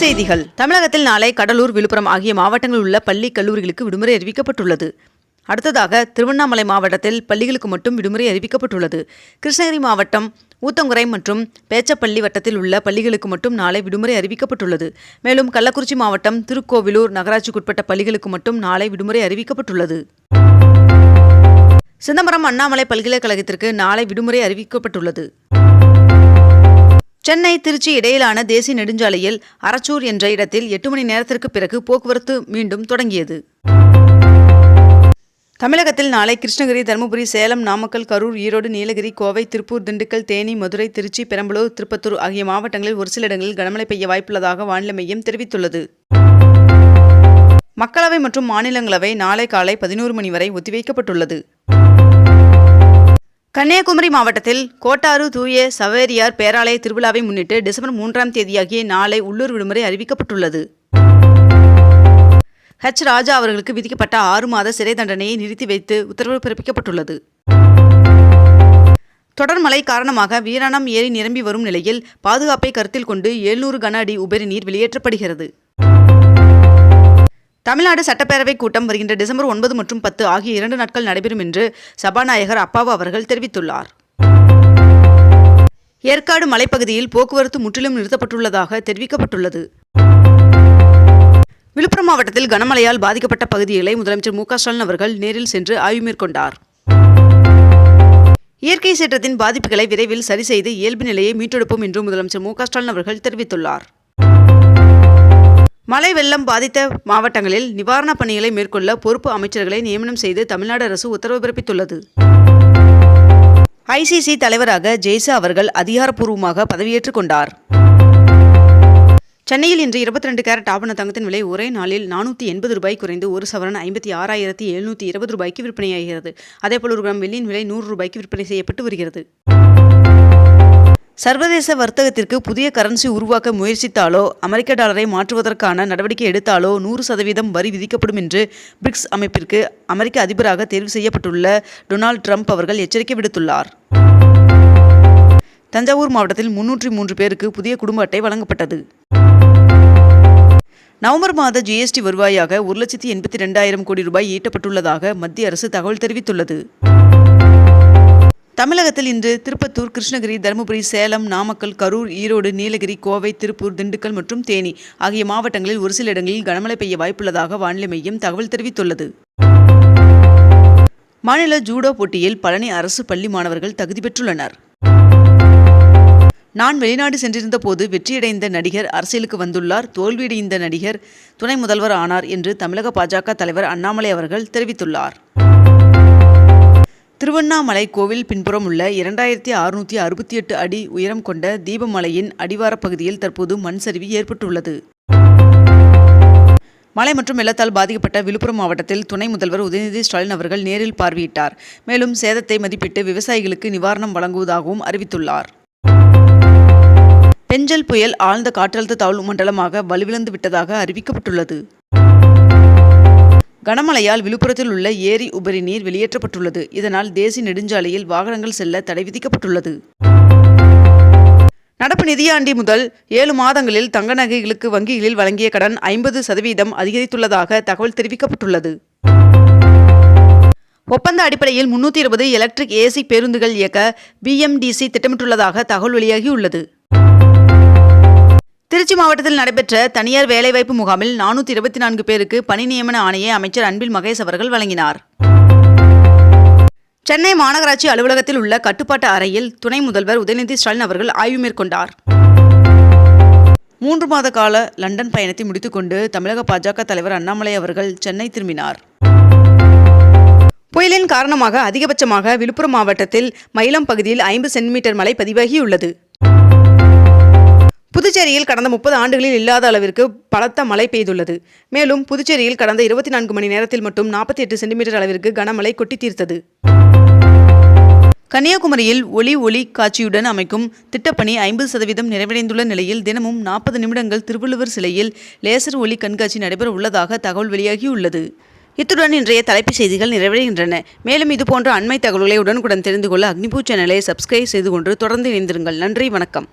செய்திகள். தமிழகத்தில் நாளை கடலூர் விழுப்புரம் ஆகிய மாவட்டங்களில் உள்ள பள்ளி கல்லூரிகளுக்கு விடுமுறை அறிவிக்கப்பட்டுள்ளது. அடுத்ததாக திருவண்ணாமலை மாவட்டத்தில் பள்ளிகளுக்கு மட்டும் விடுமுறை அறிவிக்கப்பட்டுள்ளது. கிருஷ்ணகிரி மாவட்டம் ஊத்தங்குறை மற்றும் பேச்சப்பள்ளி வட்டத்தில் உள்ள பள்ளிகளுக்கு மட்டும் நாளை விடுமுறை அறிவிக்கப்பட்டுள்ளது. மேலும் கள்ளக்குறிச்சி மாவட்டம் திருக்கோவிலூர் நகராட்சிக்குட்பட்ட பள்ளிகளுக்கு மட்டும் நாளை விடுமுறை அறிவிக்கப்பட்டுள்ளது. சிதம்பரம் அண்ணாமலை பல்கலைக்கழகத்திற்கு நாளை விடுமுறை அறிவிக்கப்பட்டுள்ளது. சென்னை திருச்சி இடையிலான தேசிய நெடுஞ்சாலையில் அரச்சூர் என்ற இடத்தில் எட்டு மணி நேரத்திற்கு பிறகு போக்குவரத்து மீண்டும் தொடங்கியது. தமிழகத்தில் நாளை கிருஷ்ணகிரி தருமபுரி சேலம் நாமக்கல் கரூர் ஈரோடு நீலகிரி கோவை திருப்பூர் திண்டுக்கல் தேனி மதுரை திருச்சி பெரம்பலூர் திருப்பத்தூர் ஆகிய மாவட்டங்களில் ஒரு சில இடங்களில் கனமழை பெய்ய வாய்ப்புள்ளதாக வானிலை மையம் தெரிவித்துள்ளது. மக்களவை மற்றும் மாநிலங்களவை நாளை காலை பதினோரு மணி வரை ஒத்திவைக்கப்பட்டுள்ளது. கன்னியாகுமரி மாவட்டத்தில் கோட்டாறு தூய சவேரியார் பேராலய திருவிழாவை முன்னிட்டு டிசம்பர் மூன்றாம் தேதியாகிய நாளை உள்ளூர் விடுமுறை அறிவிக்கப்பட்டுள்ளது. ஹெச். ராஜா அவர்களுக்கு விதிக்கப்பட்ட ஆறு மாத சிறை தண்டனையை நிறுத்தி வைத்து உத்தரவு பிறப்பிக்கப்பட்டுள்ளது. தொடர் மழை காரணமாக வீராணம் ஏரி நிரம்பி வரும் நிலையில் பாதுகாப்பை கருத்தில் கொண்டு எழுநூறு கன அடி உபரி நீர் வெளியேற்றப்படுகிறது. தமிழ்நாடு சட்டப்பேரவை கூட்டம் வருகின்ற டிசம்பர் ஒன்பது மற்றும் பத்து ஆகிய இரண்டு நாட்கள் நடைபெறும் என்று சபாநாயகர் அப்பாவு அவர்கள் தெரிவித்துள்ளார். ஏற்காடு மலைப்பகுதியில் போக்குவரத்து முற்றிலும் நிறுத்தப்பட்டுள்ளதாக தெரிவிக்கப்பட்டுள்ளது. விழுப்புரம் மாவட்டத்தில் கனமழையால் பாதிக்கப்பட்ட பகுதிகளை முதலமைச்சர் மு ஸ்டாலின் அவர்கள் நேரில் சென்று ஆய்வு மேற்கொண்டார். இயற்கை சீற்றத்தின் பாதிப்புகளை விரைவில் சரி செய்து இயல்பு நிலையை மீட்டெடுப்போம் என்று முதலமைச்சர் மு ஸ்டாலின் அவர்கள் தெரிவித்துள்ளார். மழை வெள்ளம் பாதித்த மாவட்டங்களில் நிவாரணப் பணிகளை மேற்கொள்ள பொறுப்பு அமைச்சர்களை நியமனம் செய்து தமிழ்நாடு அரசு உத்தரவு பிறப்பித்துள்ளது. ஐசிசி தலைவராக ஜெய்சா அவர்கள் அதிகாரப்பூர்வமாக பதவியேற்றுக் கொண்டார். சென்னையில் இன்று இருபத்தி ரெண்டு கேரட் ஆபண தங்கத்தின் விலை ஒரே நாளில் நானூற்றி எண்பது ரூபாய் குறைந்து ஒரு சவரன் ஐம்பத்தி ஆறாயிரத்தி எழுநூற்றி இருபது ரூபாய்க்கு விற்பனையாகிறது. அதேபோல் ஒரு கிராம் வெள்ளியின் விலை நூறு ரூபாய்க்கு விற்பனை செய்யப்பட்டு வருகிறது. சர்வதேச வர்த்தகத்திற்கு புதிய கரன்சி உருவாக்க முயற்சித்தாலோ அமெரிக்க டாலரை மாற்றுவதற்கான நடவடிக்கை எடுத்தாலோ நூறு சதவீதம் வரி விதிக்கப்படும் என்று பிரிக்ஸ் அமைப்பிற்கு அமெரிக்க அதிபராக தேர்வு செய்யப்பட்டுள்ள டொனால்ட் ட்ரம்ப் அவர்கள் எச்சரிக்கை விடுத்துள்ளார். தஞ்சாவூர் மாவட்டத்தில் முன்னூற்றி மூன்று பேருக்கு புதிய குடும்ப அட்டை வழங்கப்பட்டது. நவம்பர் மாத ஜிஎஸ்டி வருவாயாக ஒரு லட்சத்தி எண்பத்தி ரெண்டாயிரம் கோடி ரூபாய் ஈட்டப்பட்டுள்ளதாக மத்திய அரசு தகவல் தெரிவித்துள்ளது. தமிழகத்தில் இன்று திருப்பத்தூர் கிருஷ்ணகிரி தருமபுரி சேலம் நாமக்கல் கரூர் ஈரோடு நீலகிரி கோவை திருப்பூர் திண்டுக்கல் மற்றும் தேனி ஆகிய மாவட்டங்களில் ஒரு சில இடங்களில் கனமழை பெய்ய வாய்ப்புள்ளதாக வானிலை மையம் தகவல் தெரிவித்துள்ளது. மாநில ஜூடோ போட்டியில் பழனி அரசு பள்ளி மாணவர்கள் தகுதி பெற்றுள்ளனர். நான் வெளிநாடு சென்றிருந்த போது வெற்றியடைந்த நடிகர் அரசியலுக்கு வந்துள்ளார். தோல்வியடைந்த நடிகர் துணை முதல்வர் ஆனார் என்று தமிழக பாஜக தலைவர் அண்ணாமலை அவர்கள் தெரிவித்துள்ளார். திருவண்ணாமலை கோவில் பின்புறம் உள்ள இரண்டாயிரத்தி அறுநூற்றி அறுபத்தி எட்டு அடி உயரம் கொண்ட தீபமலையின் அடிவாரப் பகுதியில் தற்போது மண் சரிவு ஏற்பட்டுள்ளது. மழை மற்றும் வெள்ளத்தால் பாதிக்கப்பட்ட விழுப்புரம் மாவட்டத்தில் துணை முதல்வர் உதயநிதி ஸ்டாலின் அவர்கள் நேரில் பார்வையிட்டார். மேலும் சேதத்தை மதிப்பிட்டு விவசாயிகளுக்கு நிவாரணம் வழங்குவதாகவும் அறிவித்துள்ளார். பெஞ்சல் புயல் ஆழ்ந்த காற்றழுத்த தாழ்வு மண்டலமாக வலுவிழந்து விட்டதாக அறிவிக்கப்பட்டுள்ளது. கனமழையால் விழுப்புரத்தில் உள்ள ஏரி உபரி நீர் வெளியேற்றப்பட்டுள்ளது. இதனால் தேசிய நெடுஞ்சாலையில் வாகனங்கள் செல்ல தடை விதிக்கப்பட்டுள்ளது. நடப்பு நிதியாண்டி முதல் ஏழு மாதங்களில் தங்க நகைகளுக்கு வங்கிகளில் வழங்கிய கடன் ஐம்பது சதவீதம் அதிகரித்துள்ளதாக தகவல் தெரிவிக்கப்பட்டுள்ளது. ஒப்பந்த அடிப்படையில் முன்னூற்றி இருபது எலக்ட்ரிக் ஏசி பேருந்துகள் இயக்க பிஎம்டிசி திட்டமிட்டுள்ளதாக தகவல் வெளியாகியுள்ளது. திருச்சி மாவட்டத்தில் நடைபெற்ற தனியார் வேலைவாய்ப்பு முகாமில் நானூற்றி இருபத்தி நான்கு பேருக்கு பணி நியமன ஆணையை அமைச்சர் அன்பில் மகேஷ் அவர்கள் வழங்கினார். சென்னை மாநகராட்சி அலுவலகத்தில் உள்ள கட்டுப்பாட்டு அறையில் துணை முதல்வர் உதயநிதி ஸ்டாலின் அவர்கள் ஆய்வு மேற்கொண்டார். மூன்று மாத கால லண்டன் பயணத்தை முடித்துக்கொண்டு தமிழக பாஜக தலைவர் அண்ணாமலை அவர்கள் சென்னை திரும்பினார். புயலின் காரணமாக அதிகபட்சமாக விழுப்புரம் மாவட்டத்தில் மயிலம் பகுதியில் ஐம்பது சென்டிமீட்டர் மழை பதிவாகியுள்ளது. புதுச்சேரியில் கடந்த முப்பது ஆண்டுகளில் இல்லாத அளவிற்கு பலத்த மழை பெய்துள்ளது. மேலும் புதுச்சேரியில் கடந்த இருபத்தி நான்கு மணி நேரத்தில் மட்டும் நாற்பத்தி எட்டு சென்டிமீட்டர் அளவிற்கு கனமழை கொட்டி தீர்த்தது. கன்னியாகுமரியில் ஒளி ஒளி காட்சியுடன் அமைக்கும் திட்டப்பணி ஐம்பது சதவீதம் நிறைவடைந்துள்ள நிலையில் தினமும் நாற்பது நிமிடங்கள் திருவள்ளுவர் சிலையில் லேசர் ஒளி கண்காட்சி நடைபெற உள்ளதாக தகவல் வெளியாகியுள்ளது. இத்துடன் இன்றைய தலைப்புச் செய்திகள் நிறைவடைகின்றன. மேலும் இதுபோன்ற அண்மை தகவல்களை உடனுக்குடன் தெரிந்து கொள்ள அக்னிபூ சேனலை சப்ஸ்கிரைப் செய்து கொண்டு தொடர்ந்து இணைந்திருங்கள். நன்றி வணக்கம்.